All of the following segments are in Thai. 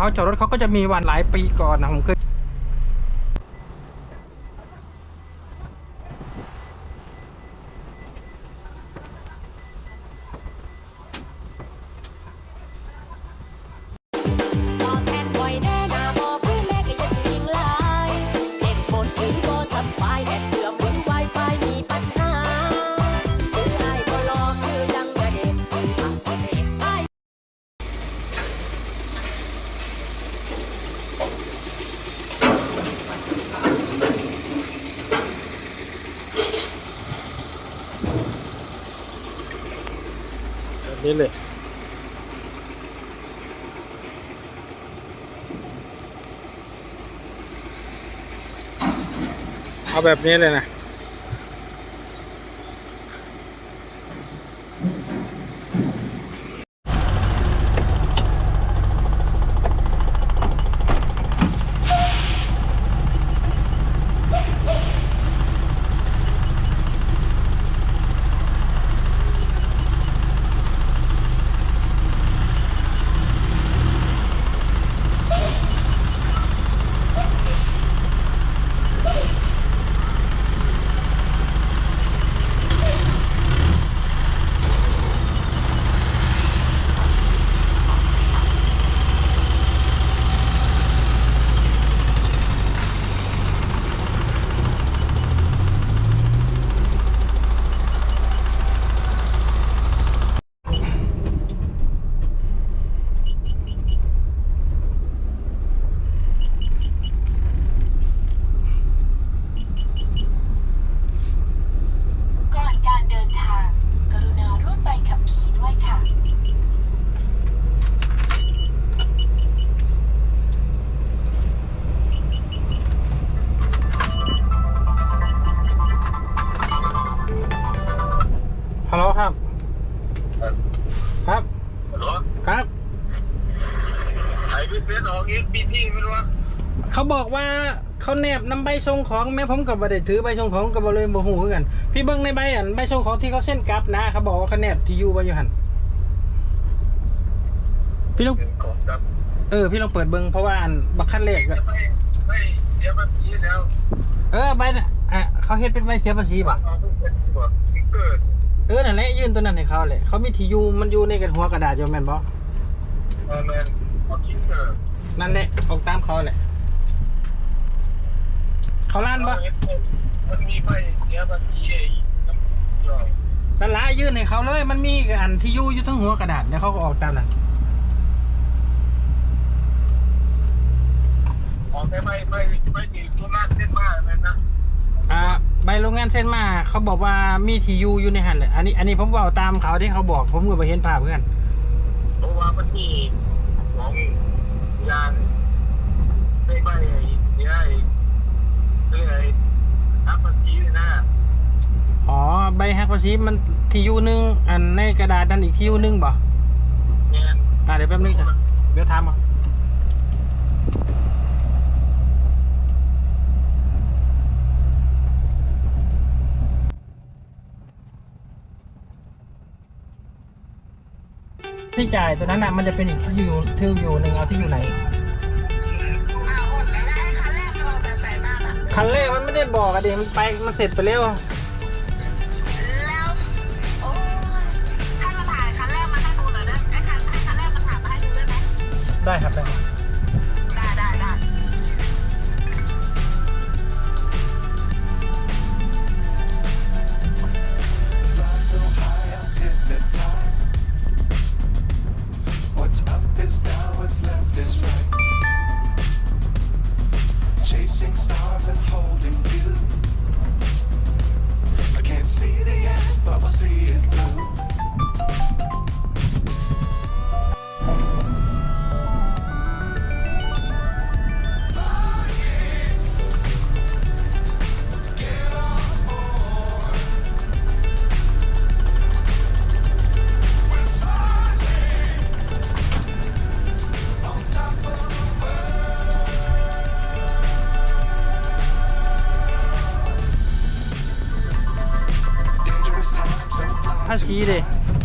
เขาจอดรถเขาก็จะมีวันหลายปีก่อนนะผมเคย นี้เลยเอาแบบนี้เลยนะ ก่อนการเดินทาง กรุณารูดใบขับขี่ด้วยค่ะ ฮั ลโหลครับ ครับฮัลโหลครับไอ้พี่เฟสออกอีกปีที่ไม่รู้ว่าเขาบอกว่าเขาแนบนำใบส่งของแม่ผมกับบ่ได้ถือใบส่งของกับบ่เลยบ่ฮู้คือกัน พี่เบิ่งในใบอันใบส่งของที่เขาเส้นกลับนะเขาบอกว่าเขาแนบที่อยู่ไว้อยู่หั่นพี่ลองเป็นของจับเออพี่ลองเปิดเบิ่งเพราะว่าอันบักคันเลขอะจะไม่ไม่เดี๋ยวมันทีแล้ว เออใบน่ะอะเขาเฮ็ดเป็นใบเสียภาษีบ่เอาทุกเป็นตัวสติ๊ก เกอร์เออนั่นแหละยื่นตัวนั้นให้เขาแหละเขามีที่อยู่มันอยู่ในกันหัวกระดาษอยู่แม่นบ่เออแมนเอาสติ๊กเกอร์นั่นแหละออกตามเขาแหละเขาล้านบ่เอาเห็นมันมีใบเดี๋ยวมันทีไอ้น้ำย่อยนั่นละยื่นให้เขาเลย มันมีอันที่อยู่อยู่ทั้งหัวกระดาษเดี๋ยวเขาก็ออกตามนั้นออกได้ไม่ไม่ไม่ดีทุกนัดเส้นมากเลยนะ อ่าใบโรงงานเส้นมา เขาบอกว่ามีที่อยู่อยู่ในหันแหละอันนี้ อันนี้ผมเว่าตามเขาที่เขาบอก ผมก็ไปเห็นภาพเพื่อนเพราะว่ามันมีของยางไม่ไม่ไอ้เดี๋ยวไอ้เรื่องไอ้น้ำมันทีเลยนะอ๋อใบหักภาษีมันที่อยู่หนึงอันในกระดาษนั้นอีกที่อยู่หนึงบ่แมนอ่าเดี๋ยวแป๊บนึงจ้ะเดี๋ยวทำอะ ที่จ่ายตัวนั้นน่ะมันจะเป็นอีกที่อยู่ที่อยู่หนึ่งเอาที่อยู่ไหนอ้าวหมดแล้วไอ้คันแรกเราแบบไหนบ้างอะคันแรกมันไม่ได้บอกอะเดี๋ยวมันไปมันเสร็จไปแล้วแล้วโอ้ยใ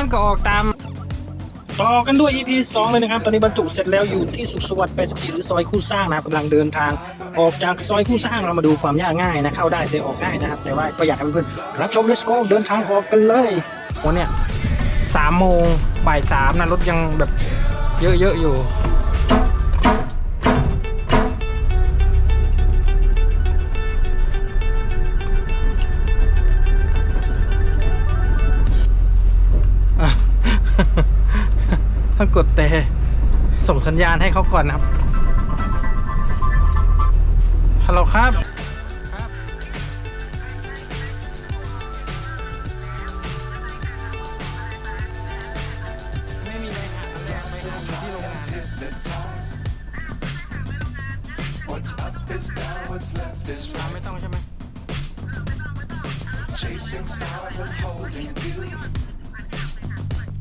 มันก็ออกตาม ต่อกันด้วย EP 2 เลยนะครับ ตอนนี้บรรจุเสร็จแล้วอยู่ที่สุขสวัสดิ์84หรือซอยคู่สร้างนะครับกำลังเดินทาง ออกจากซอยคู่สร้างเรามาดูความยากง่ายนะเข้าได้แต่ออกง่ายนะครับ แต่ว่าก็อยากให้เพื่อนๆรับชม Let's go เดินทางออกกันเลยวันเนี้ยสามโมงบ่ายสามนะรถยังแบบเยอะๆอยู่ ต้องกดแต่ส่งสัญญาณให้เขาก่อนนะครับ ฮัลโหลครับ ไม่มีอะไรหักอะไปลงที่โรงงาน Hypnotized. What's up is down, what's left is อ่า right. ไม่ต้องใช่ไหม Chasing stars and holding you.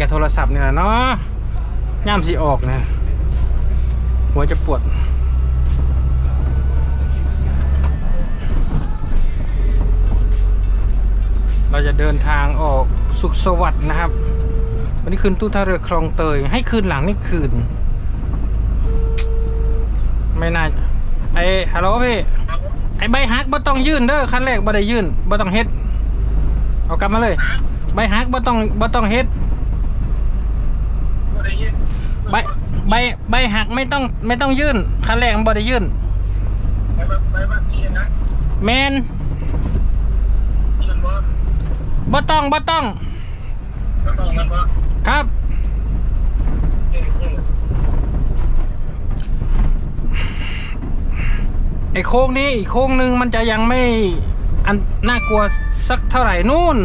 กับโทรศัพท์เนี่ยแหละเนาะย่ามสีออกนะหัวจะปวด เราจะเดินทางออกสุขสวัสดิ์นะครับ วันนี้คืนตู้ท่าเรือคลองเตย ให้คืนหลังนี่คืน ไม่น่าไอ้ฮัลโหลพี่ไอ้ใบฮักบ่ต้องยื่นเด้อขั้นแรกบ่ได้ยื่นบ่ต้องเฮ็ด เอากลับมาเลย ใบฮักบ่ต้องบ่ต้องเฮ็ด ได้ยินใบใบใบหักไม่ต้องไม่ต้องยื่นขั้นแรกมันบ่ได้ยื่นไปบ้านไปบ้านนี้นะแมนยืนบ่บ่ต้องบ่ต้องก็ต้องนะบ่ครับเอ้ยเอ้ยไอ้โค้งนี้อีกโค้งหนึ่งมันจะยังไม่อันน่ากลัวสักเท่าไหร่นู่น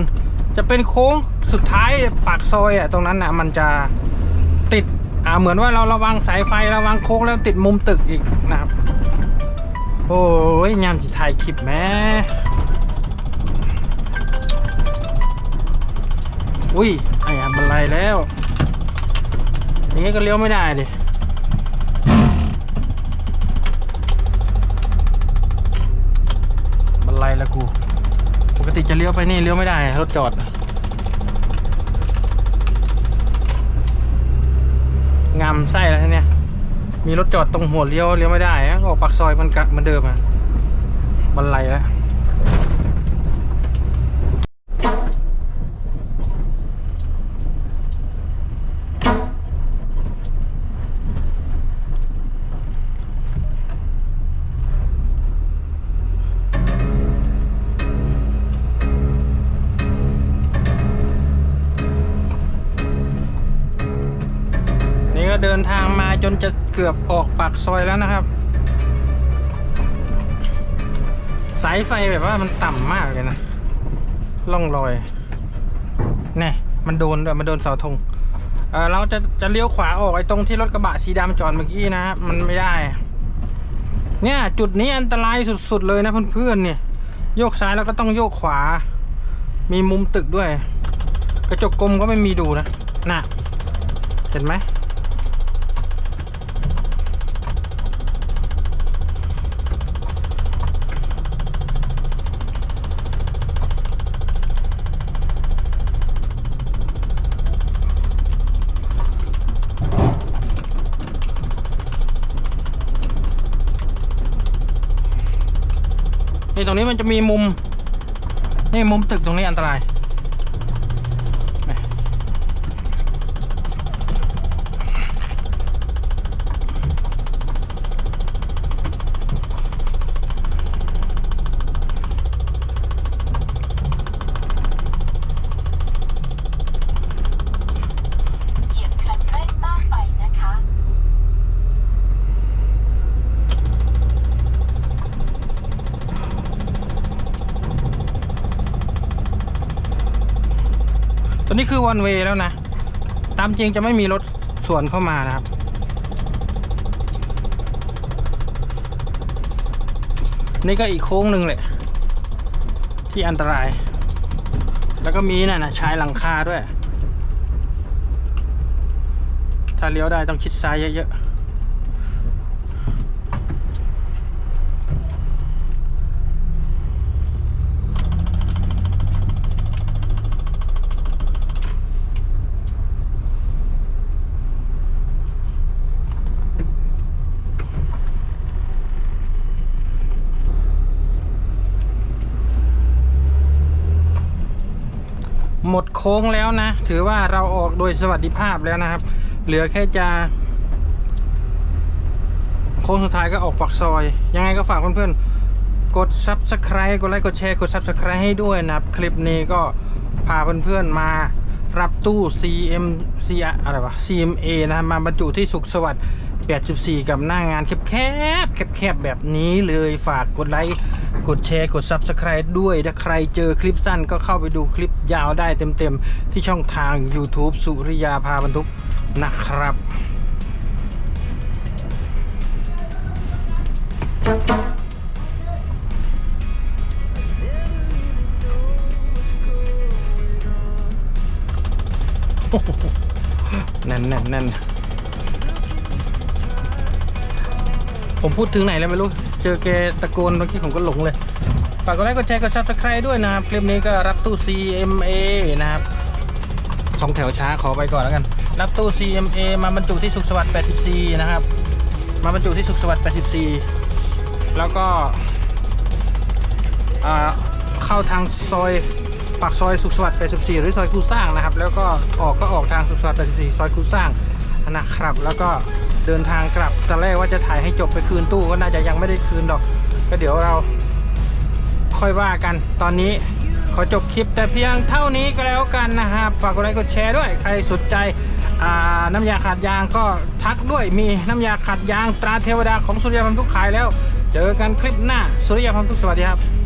จะเป็นโค้งสุดท้ายปากซอยอะตรงนั้นอะมันจะ ติดอ่าเหมือนว่าเราระวังสายไฟระวังโค้งแล้วติดมุมตึกอีกนะครับ โอ้ยยามจิถ่ายคลิปแม่อุ้ยไอ้อันบันไลแล้วอย่างงี้ก็เลี้ยวไม่ได้ดิบันไลละกู ปกติจะเลี้ยวไปนี่เลี้ยวไม่ได้รถจอดามไส้แล้วทีเนี้ยมีรถจอดตรงหัวเลี้ยวเลี้ยวไม่ได้อะออกปากซอยมันกะมันเดิมอะบันไลแล้ว จนจะเกือบออกปากซอยแล้วนะครับ สายไฟแบบว่ามันต่ำมากเลยนะล่องรอยเนี่ยมันโดนด้วยมันโดนเสาธงเออเราจะจะเลี้ยวขวาออกไอ้ตรงที่รถกระบะสีดำจอดเมื่อกี้นะฮะมันไม่ได้ เนี่ยจุดนี้อันตรายสุดๆเลยนะเพื่อนๆเนี่ยโยกซ้ายแล้วก็ต้องโยกขวา มีมุมตึกด้วย กระจกกลมก็ไม่มีดูนะน่ะเห็นไหม ตรงนี้มันจะมีมุม นี่มุมตึกตรงนี้อันตราย นี่คือวันเวแล้วนะ ตามจริงจะไม่มีรถสวนเข้ามานะครับ นี่ก็อีกโค้งหนึ่งแหละที่อันตราย แล้วก็มีน่ะนะชายหลังคาด้วย ถ้าเลี้ยวได้ต้องชิดซ้ายเยอะๆ หมดโค้งแล้วนะ ถือว่าเราออกโดยสวัสดิภาพแล้วนะครับ เหลือแค่จะ โค้งสุดท้ายก็ออกปากซอย ยังไงก็ฝากเพื่อนๆ กด Subscribe กดไลค์กดแชร์กด Subscribe ให้ด้วยนะครับ คลิปนี้ก็พาเพื่อนๆมารับตู้ CM C อะไรวะ CMA นะครับมาบรรจุที่สุขสวัสดิ์84 กับหน้างานแคบๆแคบๆแบบนี้เลยฝากกดไลค์ กดแชร์กด Subscribe ด้วยถ้าใครเจอคลิปสั้นก็เข้าไปดูคลิปยาวได้เต็มๆ ที่ช่องทาง YouTube สุริยาพาบรรทุกนะครับ นั่นนั่นนั่นผมพูดถึงไหนแล้วไม่รู้ เจอแกตะโกนเมื่อกี้ผมก็หลงเลยฝากกดไลค์กดแชร์กดซับสไครต์ด้วยนะครับคลิปนี้ก็รับตู้ CMA นะครับสองแถวช้าขอไปก่อนแล้วกัน รับตู้ CMA มาบรรจุที่สุขสวัสดิ์84 นะครับ มาบรรจุที่สุขสวัสดิ์84 แล้วก็เข้าทางซอยปากซอยสุขสวัสดิ์84 หรือซอยคูสร้างนะครับ แล้วก็ออกก็ออกทางสุขสวัสดิ์84 ซอยคูสร้างนะครับ แล้วก็ เดินทางกลับตอนแรกว่าจะถ่ายให้จบไปคืนตู้ก็น่าจะยังไม่ได้คืนดอก ก็เดี๋ยวเรา ค่อยว่ากันตอนนี้ขอจบคลิปแต่เพียงเท่านี้ก็แล้วกันนะครับฝากกดไลค์กดแชร์ด้วยใครสนใจน้ำยาขัดยางก็ทักด้วยมีน้ำยาขัดยางตราเทวดาของสุริยาพันธุกขายแล้ว เจอกันคลิปหน้าสุริยาพันธุกสวัสดีครับ